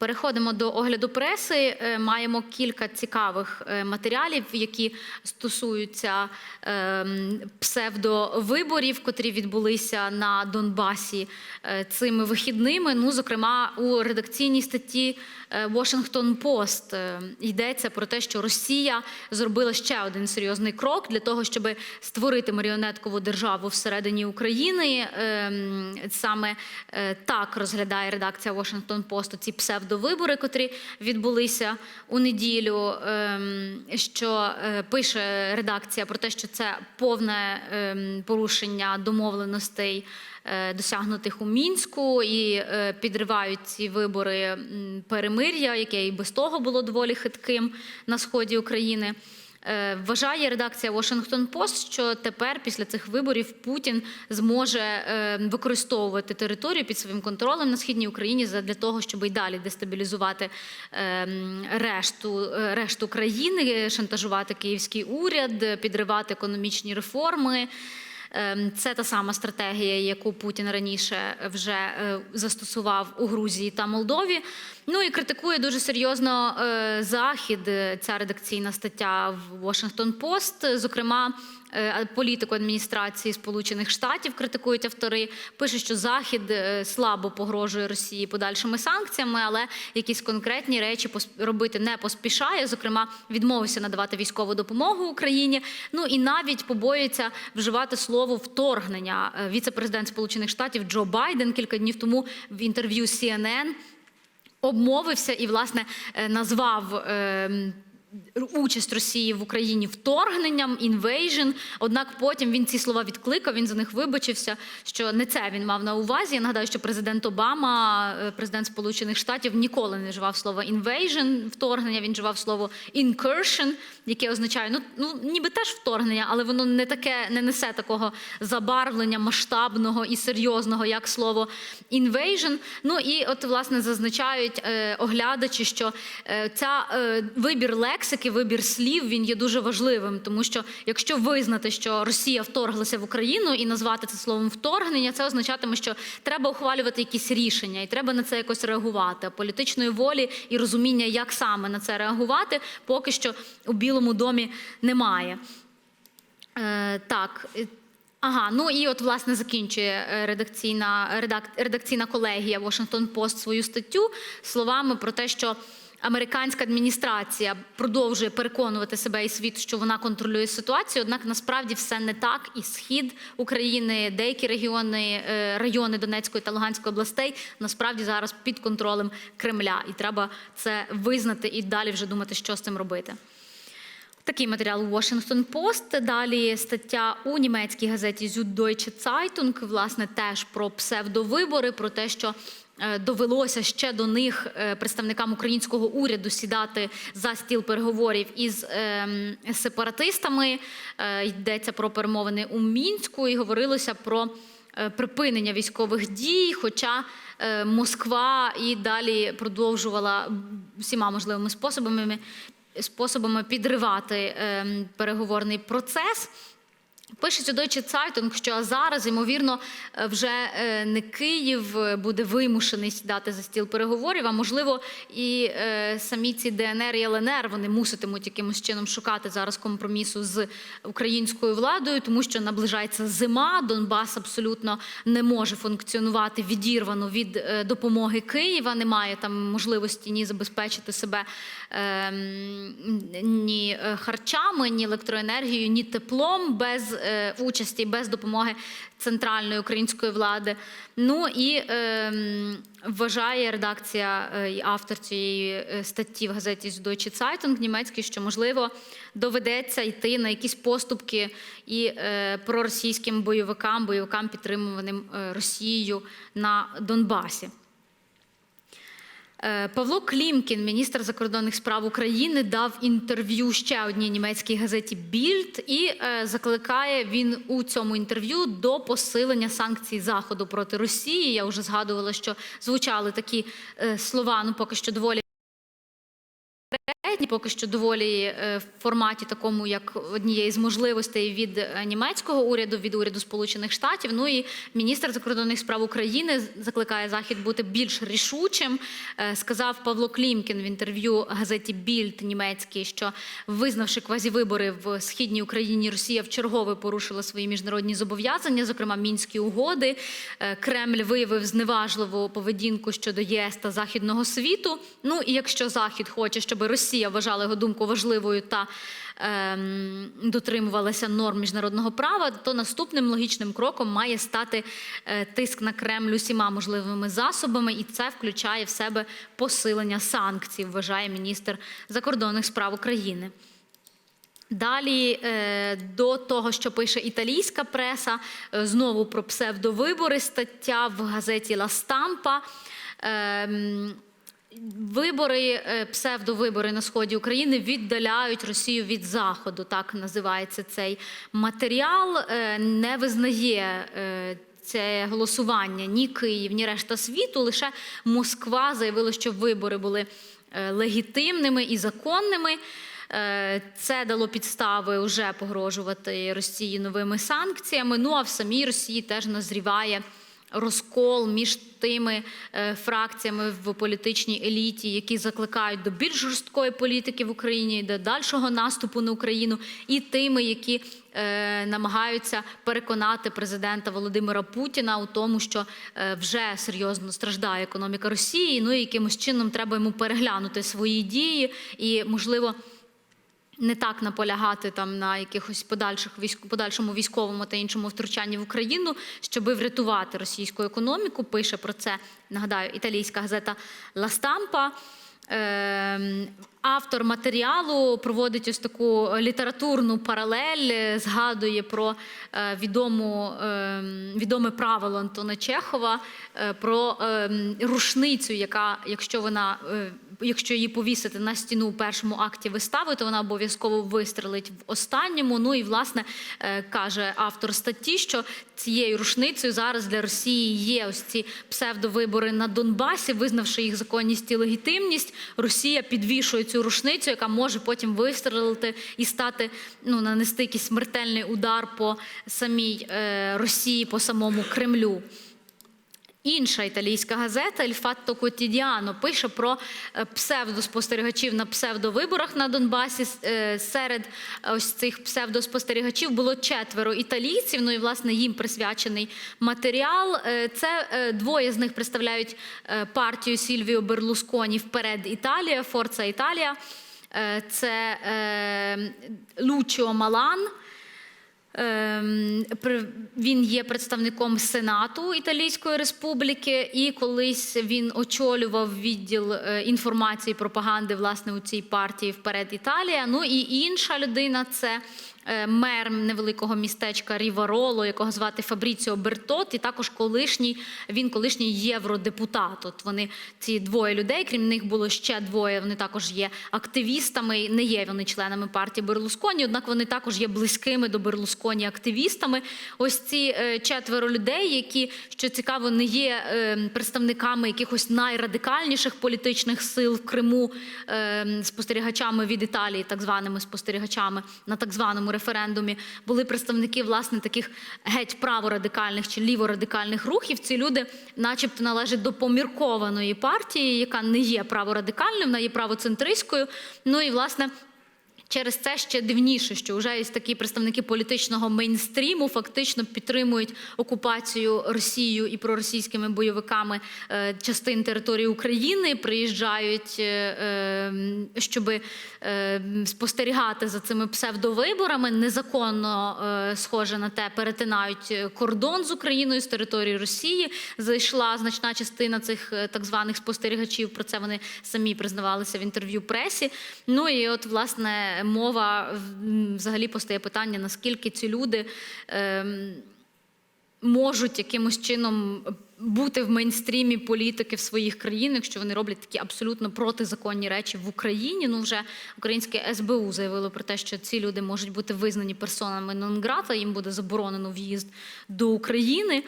Переходимо до огляду преси. Е, Маємо кілька цікавих е, матеріалів, які стосуються ем, псевдовиборів, котрі відбулися на Донбасі е, цими вихідними. Ну, зокрема, у редакційній статті Washington Post йдеться про те, що Росія зробила ще один серйозний крок для того, щоб створити маріонеткову державу всередині України. Ем, Саме так розглядає редакція Washington Post ці псевдовибори, котрі відбулися у неділю. ем, Що е, пише редакція про те, що це повне ем, порушення домовленостей, е, досягнутих у мінську, і е, підривають ці вибори перемир'я, яке і без того було доволі хитким на сході України. Е, Вважає редакція Washington Post, що тепер після цих виборів Путін зможе е, використовувати територію під своїм контролем на східній Україні для того, щоб і далі дестабілізувати е, решту, решту країни, шантажувати київський уряд, підривати економічні реформи. Ем, Це та сама стратегія, яку Путін раніше вже е, застосував у Грузії та Молдові. Ну і критикує дуже серйозно е, захід. Ця редакційна стаття в Washington Post. Зокрема, політику адміністрації Сполучених Штатів критикують автори. Пише, що Захід е, слабо погрожує Росії подальшими санкціями, але якісь конкретні речі робити не поспішає. Зокрема, відмовився надавати військову допомогу Україні. Ну і навіть побоюється вживати слово вторгнення. Е, Віце-президент Сполучених Штатів Джо Байден кілька днів тому в інтерв'ю CNN обмовився і, власне, е, назвав. Участь Росії в Україні вторгненням, інвейжн. Однак потім він ці слова відкликав, він за них вибачився, що не це він мав на увазі. Я нагадаю, що президент Обама, е, президент Сполучених Штатів, ніколи не вживав слово інвейжн, вторгнення. Він вживав слово incursion, яке означає, ну, ну ніби теж вторгнення, але воно не таке не несе такого забарвлення масштабного і серйозного, як слово invasion. Ну і от власне зазначають е, оглядачі, що е, ця е, вибір лексики, вибір слів він є дуже важливим, тому що якщо визнати, що Росія вторглася в Україну і назвати це словом вторгнення, це означатиме, що треба ухвалювати якісь рішення, і треба на це якось реагувати. Політичної волі і розуміння, як саме на це реагувати, поки що у Білому домі немає. Е, так. Ага, ну і от власне закінчує е, редакційна редак, редакційна колегія Washington Post свою статтю словами про те, що американська адміністрація продовжує переконувати себе і світ, що вона контролює ситуацію. Однак насправді все не так. І схід України, деякі регіони, е, райони Донецької та Луганської областей насправді зараз під контролем Кремля, і треба це визнати і далі вже думати, що з цим робити. Такий матеріал Washington Post. Далі стаття у німецькій газеті Süddeutsche Zeitung, власне, теж про псевдовибори, про те, що е, довелося ще до них е, представникам українського уряду сідати за стіл переговорів із ем, сепаратистами. Е, Йдеться про перемовини у Мінську і говорилося про припинення військових дій. Хоча Москва і далі продовжувала всіма можливими способами способами підривати ем, переговорний процес. Пишеться Deutsche Zeitung, що зараз, ймовірно, е, вже е, не Київ е, буде вимушений сідати за стіл переговорів, а можливо, і самі ці ДНР і ЛНР вони муситимуть якимось чином шукати зараз компромісу з українською владою, тому що наближається зима. Донбас абсолютно не може функціонувати відірвано від допомоги Києва. Немає там можливості ні забезпечити себе ем, ні харчами, ні електроенергією, ні теплом без е, участі, без допомоги центральної української влади. Ну і ем, вважає редакція е, і автор цієї е, статті в газеті Süddeutsche Zeitung німецькій, що можливо доведеться йти на якісь поступки і е, проросійським бойовикам, бойовикам підтримуваним е, Росією на Донбасі. Е, Павло Клімкін, міністр закордонних справ України, дав інтерв'ю ще одній німецькій газеті Більд і е, закликає він у цьому інтерв'ю до посилення санкцій Заходу проти Росії. Я вже згадувала, що звучали такі е, слова, ну поки що доволі конкретні, поки що доволі е, в форматі такому, як однієї з можливостей від е, німецького уряду, від уряду Сполучених Штатів. Ну і міністр закордонних справ України закликає Захід бути більш рішучим. Е, Сказав Павло Клімкін в інтерв'ю газеті Більд німецькій, що визнавши квазівибори в східній Україні, Росія вчергове порушила свої міжнародні зобов'язання, зокрема мінські угоди. Кремль виявив зневажливу поведінку щодо ЄС та західного світу. Ну і якщо Захід хоче, щоб Росія вважала його думку важливою та ем, дотримувалася норм міжнародного права, то наступним логічним кроком має стати е, тиск на Кремль усіма можливими засобами, і це включає в себе посилення санкцій, вважає міністр закордонних справ України. Далі е, до того, що пише італійська преса, е, знову про псевдовибори, стаття в газеті Ла Стампа. Вибори, е, псевдовибори на сході України віддаляють Росію від Заходу. Так називається цей матеріал. Е, Не визнає е, це голосування ні Київ, ні решта світу. Лише Москва заявила, що вибори були легітимними і законними. Це дало підстави вже погрожувати Росії новими санкціями. Ну а в самій Росії теж назріває розкол між тими е, фракціями в політичній еліті, які закликають до більш жорсткої політики в Україні, до дальшого наступу на Україну, і тими, які е, намагаються переконати президента Володимира Путіна у тому, що е, вже серйозно страждає економіка Росії. Ну і якимось чином треба йому переглянути свої дії і, можливо не так наполягати там на якихось подальших військ, подальшому військовому та іншому втручанні в Україну, щоб врятувати російську економіку. Пише про це нагадаю італійська газета Ла Стампа. Ем, Автор матеріалу проводить ось таку літературну паралель, е, згадує про е, відому, ем, відоме правило Антона Чехова е, про ем, рушницю, яка, якщо вона якщо її повісити на стіну у першому акті вистави, то вона обов'язково вистрелить в останньому. Ну і власне е, каже автор статті, що цією рушницею зараз для Росії є ось ці псевдовибори на Донбасі, визнавши їх законність і легітимність. Росія підвішує цю рушницю, яка може потім вистрелити і стати ну нанести якийсь смертельний удар по самій е, Росії, по самому Кремлю. Інша італійська газета «Il Fatto Quotidiano» пише про е, псевдоспостерігачів на псевдовиборах на Донбасі. Е, Серед ось цих псевдоспостерігачів було четверо італійців. Ну і власне їм присвячений матеріал. Е, Це е, двоє з них представляють е, партію Сільвіо Берлусконі вперед Італія, Форца Італія. Е, Це е, Лучіо Малан. Ем, Він є представником Сенату Італійської Республіки, і колись він очолював відділ е, інформації і пропаганди власне у цій партії вперед Італія. Ну і інша людина це мер невеликого містечка Рівароло, якого звати Фабріціо Бертот, і також колишній він колишній євродепутат. От вони ці двоє людей, крім них було ще двоє. Вони також є активістами. Не є вони членами партії Берлусконі, однак вони також є близькими до Берлусконі активістами. Ось ці е, четверо людей, які що цікаво, не є е, представниками якихось найрадикальніших політичних сил в Криму, е, спостерігачами від Італії, так званими спостерігачами на так званому референдумі, були представники власне таких геть праворадикальних чи ліворадикальних рухів. Ці люди, начебто, належать до поміркованої партії, яка не є праворадикальною, вона є правоцентристською. Ну і власне. Через це ще дивніше, що вже є такі представники політичного мейнстріму фактично підтримують окупацію Росією і проросійськими бойовиками е, частин території України, приїжджають, щоб спостерігати за цими псевдовиборами. Незаконно е, схоже на те, перетинають кордон з Україною з території Росії. Зайшла значна частина цих е, так званих спостерігачів. Про це вони самі признавалися в інтерв'ю пресі. Ну і от власне мова взагалі постає питання, наскільки ці люди. ем, можуть якимось чином бути в мейнстрімі політики в своїх країнах, якщо вони роблять такі абсолютно протизаконні речі в Україні. Ну вже українське СБУ заявило про те, що ці люди можуть бути визнані персонами нон-грата, їм буде заборонено в'їзд до України.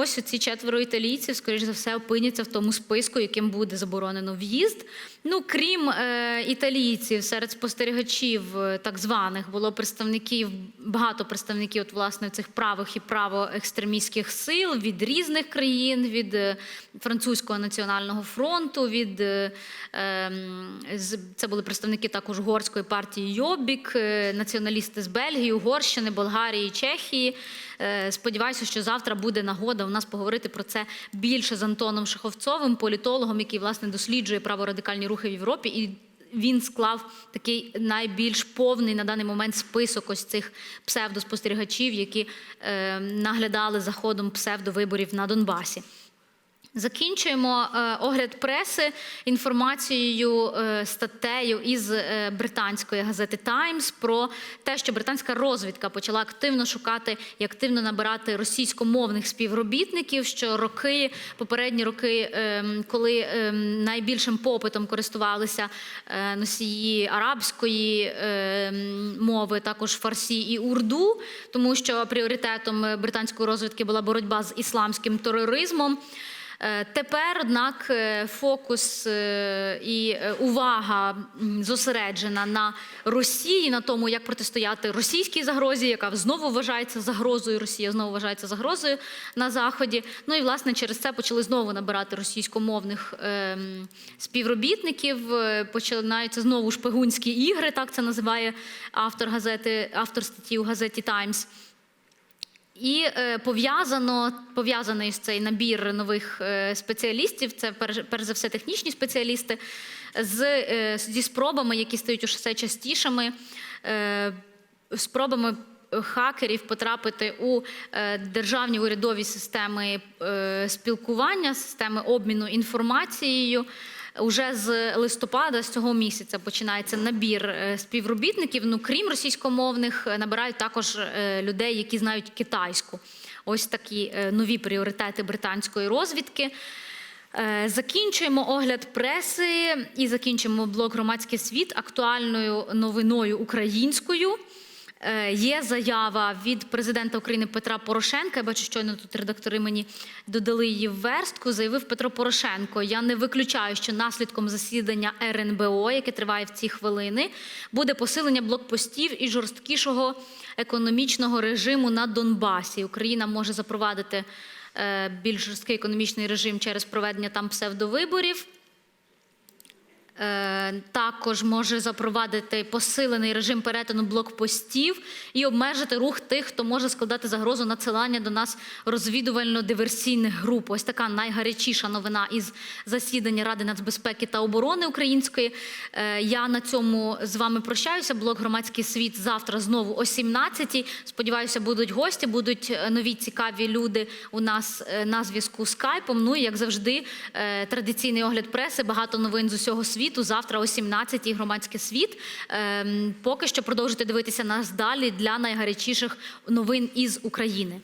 Ось ці четверо італійців, скоріш за все, опиняться в тому списку, яким буде заборонено в'їзд. Ну, крім е, італійців, серед спостерігачів е, так званих було представників, багато представників от, власне, цих правих і правоекстремістських сил від різних країн, від е, французького національного фронту, від е, ем, це були представники також угорської партії Йобік, е, націоналісти з Бельгії, Угорщини, Болгарії, Чехії. Е, Сподіваюся, що завтра буде нагода у нас поговорити про це більше з Антоном Шаховцовим, політологом, який власне досліджує праворадикальні рухи в Європі. І він склав такий найбільш повний на даний момент список ось цих псевдоспостерігачів, які е, наглядали за ходом псевдовиборів на Донбасі. Закінчуємо е, огляд преси інформацією е, статтею із е, британської газети Таймс про те, що британська розвідка почала активно шукати і активно набирати російськомовних співробітників. Що роки, попередні роки, е, коли е, найбільшим попитом користувалися носії арабської е, мови, також фарсі і урду, тому що пріоритетом британської розвідки була боротьба з ісламським тероризмом. Е, Тепер, однак, е, фокус е, і увага зосереджена на Росії, на тому, як протистояти російській загрозі, яка знову вважається загрозою. Росія знову вважається загрозою на заході. Ну і власне через це почали знову набирати російськомовних співробітників. Починаються знову шпигунські ігри, так це називає автор газети, автор статті у газеті Таймс. І е, пов'язано пов'язаний з цей набір нових е, спеціалістів. Це перш, перш за все технічні спеціалісти, з е, зі спробами, які стають усе частішими, спробами хакерів потрапити у державні урядові системи спілкування, системи обміну інформацією. Уже з листопада з цього місяця починається набір е, співробітників. Ну крім російськомовних, е, набирають також е, людей, які знають китайську. Ось такі нові пріоритети британської розвідки. Закінчуємо огляд преси і закінчимо блок громадський світ актуальною новиною українською. Е, Є заява від президента України Петра Порошенка. Я бачу, щойно тут редактори мені додали її в верстку. Заявив Петро Порошенко: Я не виключаю, що наслідком засідання РНБО, яке триває в ці хвилини, буде посилення блокпостів і жорсткішого економічного режиму на Донбасі. Україна може запровадити е, більш жорсткий економічний режим через проведення там псевдовиборів. Е, Також може запровадити посилений режим перетину блокпостів і обмежити рух тих, хто може складати загрозу надсилання до нас розвідувально-диверсійних груп. Ось така найгарячіша новина із засідання Ради нацбезпеки та оборони української. Е, Я на цьому з вами прощаюся. Блок громадський світ завтра знову о 17-й. Сподіваюся, будуть гості, будуть е, нові цікаві люди у нас на зв'язку з скайпом. Ну і як завжди, традиційний огляд преси, багато новин з усього світу. Завтра о 17-й громадський світ. Ем, Поки що продовжуйте дивитися нас далі для найгарячіших новин із України.